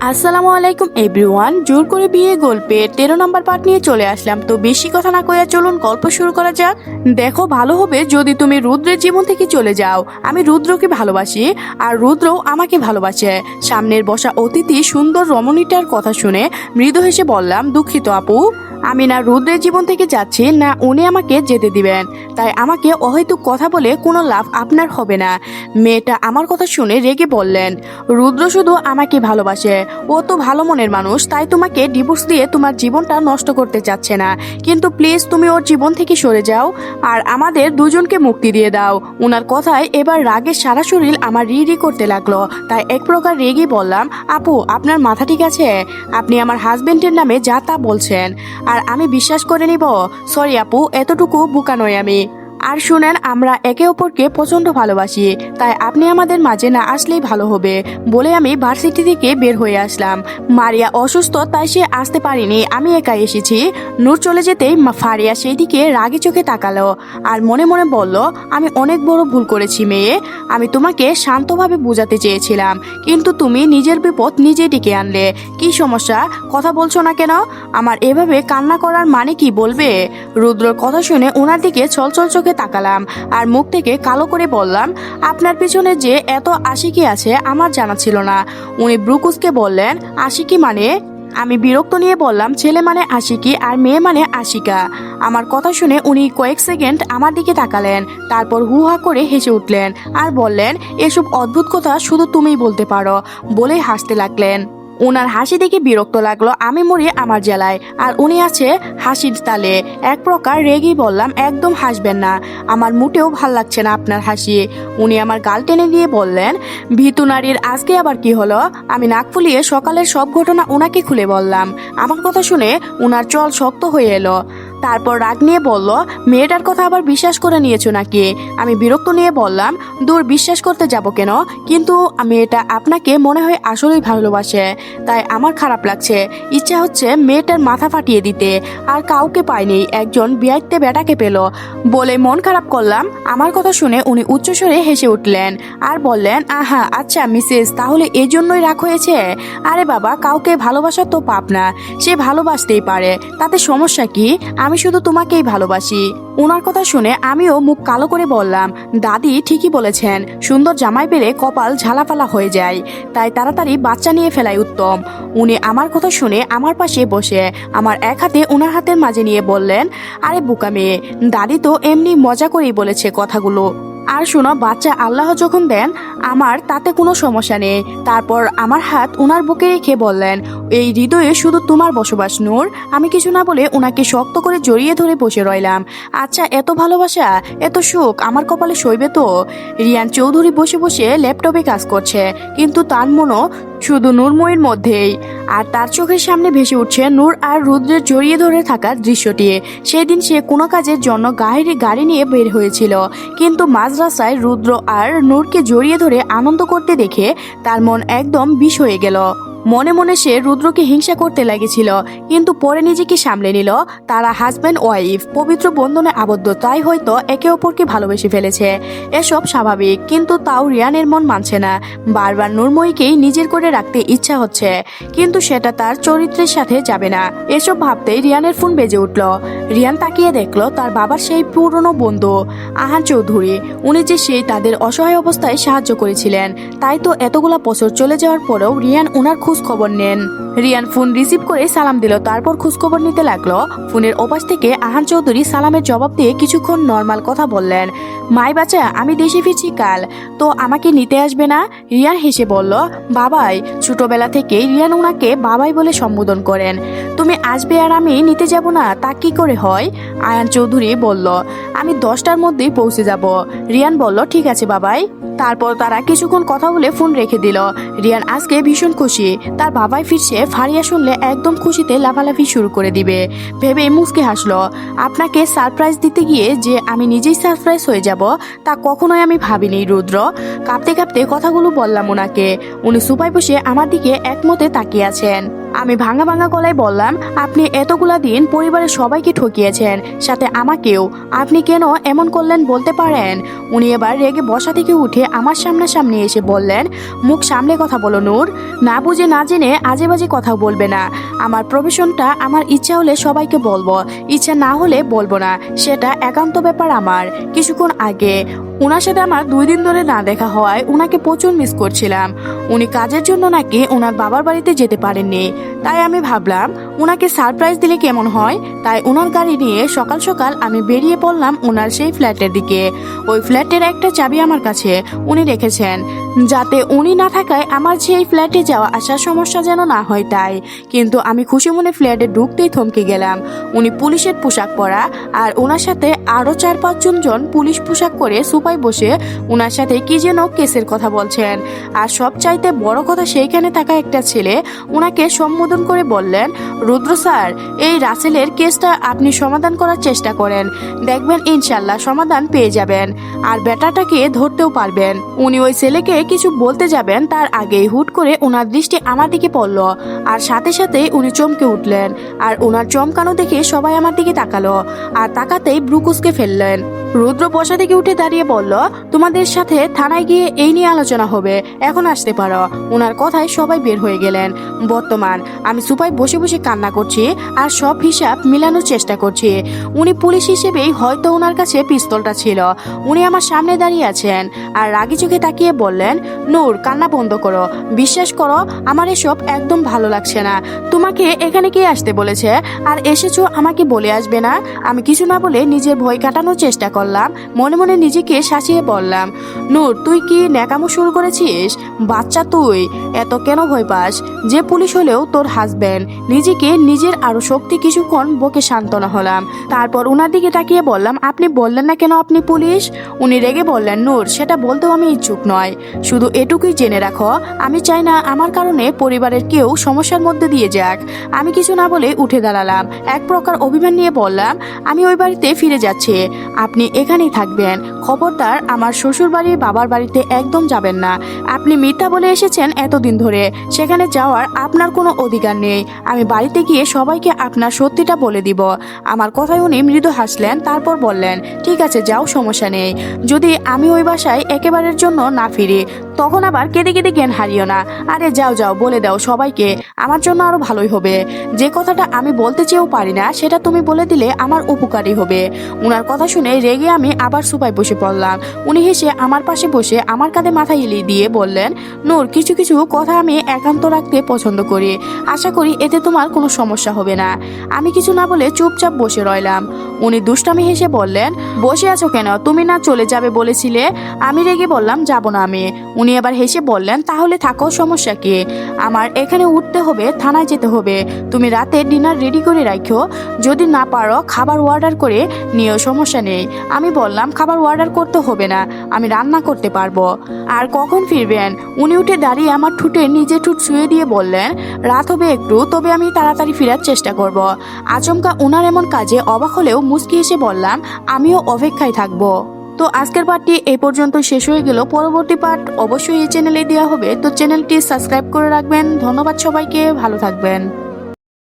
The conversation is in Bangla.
আসসালামু আলাইকুম এভরিওয়ান। জোর করে বিয়ে গল্পে তেরো নম্বর পার্ট নিয়ে চলে আসলাম। তো বেশি কথা না কইয়া চলুন গল্প শুরু করা যাক। দেখো, ভালো হবে যদি তুমি রুদ্রের জীবন থেকে চলে যাও। আমি রুদ্রকে ভালোবাসি আর রুদ্রও আমাকে ভালোবাসে। সামনের বসা অতিথি সুন্দর রমণীটার কথা শুনে মৃদু হেসে বললাম, দুঃখিত আপু। আমি না রুদ্রের জীবন থেকে যাচ্ছি, না উনি আমাকে যেতে দিবেন। তাই আমাকে অহেতুক কথা বলে কোনো লাভ আপনার হবে না। মেয়েটা আমার কথা শুনে রেগে বললেন, রুদ্র শুধু আমাকে ভালোবাসে। ও তো ভালো মনের মানুষ, তাই তোমাকে ডিভোর্স দিয়ে তোমার জীবনটা নষ্ট করতে চাচ্ছে না। কিন্তু প্লিজ তুমি ওর জীবন থেকে সরে যাও, আর আমাদের দুজনকে মুক্তি দিয়ে দাও। ওনার কথায় এবার রাগের সারা শরীর আমার রি রি করতে লাগল। তাই এক প্রকার রেগে বললাম, আপু, আপনার মাথা ঠিক আছে? আপনি আমার হাজবেন্ডের নামে যা তা বলছেন। আর আমি বিশ্বাস করে নিব সরি আপু এতটুকু বোকা নয় আমি। আর শুনেন, আমরা একে অপরকে প্রচণ্ড ভালোবাসি, তাই আপনি আমাদের মাঝে না আসলেই ভালো হবে, বলে আমি ভার্সিটি থেকে বের হয়ে আসলাম। মারিয়া অসুস্থ, তাই সে আসতে পারিনি, আমি একাই এসেছি। নূর চলে যেতেই ফারিয়া সেই দিকে রাগি চোখে তাকালো আর মনে মনে বলল, আমি অনেক বড় ভুল করেছি মেয়ে, আমি তোমাকে শান্তভাবে বোঝাতে চেয়েছিলাম, কিন্তু তুমি নিজের বিপদ নিজে ডেকে আনলে। কি সমস্যা? কথা বলছো না কেন? আমার এভাবে কান্না করার মানে কি বলবে? রুদ্রর কথা শুনে ওনার দিকে ছলছল চোখে তাকালাম আর মুখ থেকে কালো করে বললাম, আপনার পিছনে যে এত আশিকি আছে আমার জানা ছিল না। উনি ব্রুকুসকে বললেন, আশিকি মানে? আমি বিরক্ত নিয়ে বললাম, ছেলে মানে আশিকি আর মেয়ে মানে আশিকা। আমার কথা শুনে উনি কয়েক সেকেন্ড আমার দিকে তাকালেন, তারপর হুহা করে হেসে উঠলেন আর বললেন, এসব অদ্ভুত কথা শুধু তুমিই বলতে পারো বলে হাসতে লাগলেন। ওনার হাসি দেখে বিরক্ত লাগল আমি মরি আমার জেলায়। আর উনি আছে হাসির তালে। এক প্রকার রেগেই বললাম, একদম হাসবেন না। আমার মোটেও ভালো লাগছে না আপনার হাসি। উনি আমার গাল টেনে দিয়ে বললেন, ভীতু নারীর আজকে আবার কি হলো? আমি নাক ফুলিয়ে সকালের সব ঘটনা ওনাকে খুলে বললাম। আমার কথা শুনে ওনার চল শক্ত হয়ে এলো। তারপর রাগ নিয়ে বলল, মেয়েটার কথা আবার বিশ্বাস করে নিয়েছো নাকি? আমি বিরক্ত নিয়ে বললাম, দূর বিশ্বাস করতে যাব কেন? কিন্তু মেয়েটা আপনাকে মনে হয় আসলেই ভালোবাসে, তাই আমার খারাপ লাগছে। ইচ্ছা হচ্ছে মেয়েটার মাথা ফাটিয়ে দিতে, আর কাউকে পাইনি, একজন বিয়াইতে বেটাকে পেল। বলে মন খারাপ করলাম। আমার কথা শুনে উনি উচ্চস্বরে হেসে উঠলেন, আর বললেন, আহা আচ্ছা মিসেস, তাহলে এই জন্যই রাগ হয়েছে? আরে বাবা, কাউকে ভালোবাসা তো পাপ না, সে ভালোবাসতেই পারে, তাতে সমস্যা কি? আমি শুধু তোমাকেই ভালোবাসি। ওনার কথা শুনে আমিও মুখ কালো করে বললাম, দাদি, ঠিকই বলেছেন। সুন্দর জামাই পেলে কপাল ঝালাপালা হয়ে যায়। তাই তাড়াতাড়ি বাচ্চা নিয়ে ফেলাই উত্তম। উনি আমার কথা শুনে আমার পাশে বসে আমার এক হাতে ওনার হাতের মাঝে নিয়ে বললেন, আরে বোকা মেয়ে, দাদি তো এমনি মজা করেই বলেছে কথাগুলো। আর শোনো, বাচ্চা আল্লাহ যখন দেন আমার তাতে কোনো সমস্যা নেই। তারপর আমার হাত ওনার বুকে রেখে বললেন, এই হৃদয়ে শুধু তোমার বসবাস, নূর। আমি কিছু না বলে ওনাকে শক্ত করে জড়িয়ে ধরে বসে রইলাম। আচ্ছা এত ভালোবাসা, এত সুখ, আমার কপালে সইবে তো? রিয়ান চৌধুরী বসে বসে ল্যাপটপে কাজ করছে, কিন্তু তার মনও শুধু নূরময়ীর মধ্যেই। আর তার চোখের সামনে ভেসে উঠছে নূর আর রুদ্রের জড়িয়ে ধরে থাকার দৃশ্যটি। সেদিন সে কোনো কাজের জন্য গাড়ি গাড়ি নিয়ে বের হয়েছিল। কিন্তু মাঝ রাস্তায় রুদ্র আর নূরকে জড়িয়ে ধরে আনন্দ করতে দেখে তার মন একদম বিষ হয়ে গেল। মনে মনে সে রুদ্রকে হিংসা করতে লেগেছিল, কিন্তু পরে নিজেকে সামলে নিল। তারা হাজব্যান্ড ওয়াইফ পবিত্র বন্ধনে আবদ্ধ, তাই হয়তো একে অপরকে ভালোবেসে ফেলেছে। এসব স্বাভাবিক, কিন্তু তাও রিয়ানের মন মানছে না। বারবার নূরময়ীকেই নিজের করে রাখতে ইচ্ছা হচ্ছে, কিন্তু সেটা তার চরিত্রের সাথে যাবে না। এসব ভাবতেই রিয়ানের ফোন বেজে উঠল। রিয়ান তাকিয়ে দেখল তার বাবার সেই পুরনো বন্ধু, আহান চৌধুরী। উনি যে সেই তাদের অসহায় অবস্থায় সাহায্য করেছিলেন, তাই তো এতগুলা বছর চলে যাওয়ার পরেও রিয়ান ওনার খোঁজ খবর নেন। রিয়ান ফোন রিসিভ করে সালাম দিল, তারপর খোঁজ খবর নিতে লাগল। ফোনের ওপাশ থেকে আহান চৌধুরী সালামের জবাব দিয়ে কিছুক্ষণ নর্মাল কথা বললেন, মাই বাচ্চা, আমি দেশে ফিরছি কাল, তো আমাকে নিতে আসবে না? রিয়ান হেসে বলল, বাবাই, ছোটবেলা থেকেই রিয়ান ওনাকে বাবাই বলে সম্বোধন করেন। তুমি আসবে আর আমি নিতে যাব না, তা কি করে হয়? আয়ান চৌধুরী বলল, আমি দশটার মধ্যেই পৌঁছে যাব। রিয়ান বলল, ঠিক আছে বাবাই। তারপর তারা কিছুক্ষণ কথা বলে ফোন রেখে দিল। রিয়ান আজকে ভীষণ খুশি। তার বাবাই ফিরছে, ফারিয়া শুনলে একদম খুশিতে লাফালাফি শুরু করে দিবে। ভেবে মুসকে হাসলো। আপনাকে সারপ্রাইজ দিতে গিয়ে যে আমি নিজেই সারপ্রাইজ হয়ে যাব, তা কখনোই আমি ভাবিনি, রুদ্র। কাঁপতে কাঁপতে কথাগুলো বললাম ওনাকে। উনি সুপায় বসে আমার দিকে একমতে তাকিয়ে আছেন। আমি ভাঙা ভাঙা গলায় বললাম, আপনি এতগুলা দিন পরিবারের সবাইকে ঠকিয়েছেন, সাথে আমাকেও। আপনি কেন এমন করলেন বলতে পারেন? উনি এবার রেগে বসা থেকে উঠে আমার সামনাসামনি এসে বললেন, মুখ সামলে কথা বলো, নূর। না বুঝে, না জেনে আজে বাজে কথা বলবে না। আমার প্রফেশনটা আমার ইচ্ছা হলে সবাইকে বলব। ইচ্ছা না হলে বলব না। সেটা একান্ত ব্যাপার আমার। কিছুক্ষণ আগে ওনার সাথে আমার দুই দিন ধরে না দেখা হওয়ায় ওনাকে প্রচুর মিস করছিলাম। উনি কাজের জন্য নাকি ওনার বাবার বাড়িতে যেতে পারেননি। তাই আমি ভাবলাম ওনাকে সারপ্রাইজ দিলে কেমন হয়? তাই ওনার গাড়ি নিয়ে সকাল সকাল আমি বেরিয়ে পড়লাম ওনার সেই ফ্ল্যাটের দিকে। ওই ফ্ল্যাটের একটা চাবি আমার কাছে, উনি রেখেছেন। যাতে উনি না থাকায় আমার সেই ফ্ল্যাটে যাওয়া আসার সমস্যা যেন না হয় তাই। কিন্তু আমি খুশি মনে ফ্ল্যাটে ঢুকতেই থমকে গেলাম। উনি পুলিশের পোশাক পরা আর ওনার সাথে আরও চার পাঁচজন জন পুলিশ পোশাক করে সুপায় বসে ওনার সাথে কি যেন কেসের কথা বলছেন। আর সব চাইতে বড় কথা সেইখানে থাকা একটা ছেলে ওনাকে সম্বোধন করে বললেন, রুদ্র স্যার, এই রাসেলের কেসটা আপনি সমাধান করার চেষ্টা করেন। দেখবেন ইনশাল্লাহ সমাধান পেয়ে যাবেন। আর বেটাটাকে ধরতেও পারবেন। উনি ওই ছেলেকে কিছু বলতে যাবেন, তার আগেই হুট করে ওনার দৃষ্টি আমার দিকে পড়ল আর সাথে সাথে উনি চমকে উঠলেন আর ওনার চমকানো দেখে সবাই আমার দিকে তাকালো আর তাকাতেই ব্রুকুসকে ফেললেন। রুদ্র বসা থেকে উঠে দাঁড়িয়ে বলল, তোমাদের সাথে থানায় গিয়ে এই নিয়ে আলোচনা হবে, এখন আসতে পারো। ওনার কথায় সবাই বের হয়ে গেলেন। বর্তমান, আমি সুপায় বসে বসে কান্না করছি আর সব হিসাব মিলানোর চেষ্টা করছি। উনি পুলিশ হিসেবেই হয়তো ওনার কাছে পিস্তলটা ছিল। উনি আমার সামনে দাঁড়িয়ে আছেন আর রাগি চোখে তাকিয়ে বললেন নূর, কান্না বন্ধ করো। বিশ্বাস করো, আমার এসব একদম ভালো লাগছে না। তোমাকে এখানে কে আসতে বলেছে? আর এসেছ, আমাকে বলে আসবে না? আমি কিছু না বলে নিজের ভয় কাটানোর চেষ্টা করলাম। মনে মনে নিজেকে শাসিয়ে বললাম, নূর, তুই কি ন্যাকামো শুরু করেছিস? বাচ্চা তুই, এত কেন ভয় পাস? যে পুলিশ হলেও তোর হাজবেন্ড নিজেকে নিজের আরও শক্তি কিছুক্ষণ বকে সান্ত্বনা হলাম। তারপর ওনার দিকে তাকিয়ে বললাম, আপনি বললেন না কেন আপনি পুলিশ? উনি রেগে বললেন, নূর, সেটা বলতেও আমি ইচ্ছুক নয়। শুধু এটুকুই জেনে রাখো, আমি চাই না আমার কারণে পরিবারের কেউ সমস্যার মধ্যে দিয়ে যাক। আমি কিছু না বলে উঠে দাঁড়ালাম, এক প্রকার অভিমান নিয়ে বললাম, আমি ওই বাড়িতে ফিরে যাচ্ছি, আপনি এখানেই থাকবেন। খবরদার, আমার শ্বশুর বাড়ি বাবার বাড়িতে একদম যাবেন না। আপনি মিথ্যা বলে এসেছেন এতদিন ধরে, সেখানে যাওয়ার আপনার কোনো অধিকার নেই। আমি বাড়িতে গিয়ে সবাইকে আপনার সত্যিটা বলে দিব। আমার কথায় উনি মৃদু হাসলেন, তারপর বললেন, ঠিক আছে, যাও, সমস্যা নেই। যদি আমি ওই বাসায় একেবারের জন্য না ফিরি তখন আবার কেঁদে কেঁদে জ্ঞান হারিও না। আরে যাও যাও, বলে দাও সবাইকে, আমার জন্য আরও ভালোই হবে। যে কথাটা আমি বলতে চেয়েও পারি না, সেটা তুমি বলে দিলে আমার উপকারী হবে। উনার কথা শুনে রেগে আমি আবার সুপায় বসে পড়লাম। উনি হেসে আমার পাশে বসে আমার কাঁধে মাথা এলিয়ে দিয়ে বললেন, নূর, কিছু কিছু কথা আমি একান্ত রাখতে পছন্দ করি। আশা করি এতে তোমার কোনো সমস্যা হবে না। আমি কিছু না বলে চুপচাপ বসে রইলাম। উনি দুষ্টামি হেসে বললেন, বসে আছো কেন? তুমি না চলে যাবে বলেছিলে? আমি রেগে বললাম, যাব না আমি। উনি আবার হেসে বললেন, তাহলে থাকো, সমস্যা কি? আমার এখানে উঠতে হবে, থানায় যেতে হবে। তুমি রাতে ডিনার রেডি করে রাখো যদি না পারো, খাবার অর্ডার করে নিও, সমস্যা নেই। আমি বললাম, খাবার অর্ডার করতে হবে না, আমি রান্না করতে পারব। আর কখন ফিরবেন? উনি উঠে দাঁড়িয়ে আমার ঠুটে নিজে ঠুট শুয়ে দিয়ে বললেন, রাত হবে একটু, তবে আমি তাড়াতাড়ি ফেরার চেষ্টা করব। আচমকা উনার এমন কাজে অবাক হলেও মুচকি এসে বললাম, আমিও অপেক্ষায় থাকব। তো আজকের পার্টটি এই পর্যন্ত শেষ হয়ে গেল। পরবর্তী পার্ট অবশ্যই এই চ্যানেলে দেওয়া হবে। তো চ্যানেলটি সাবস্ক্রাইব করে রাখবেন। ধন্যবাদ সবাইকে। ভালো থাকবেন।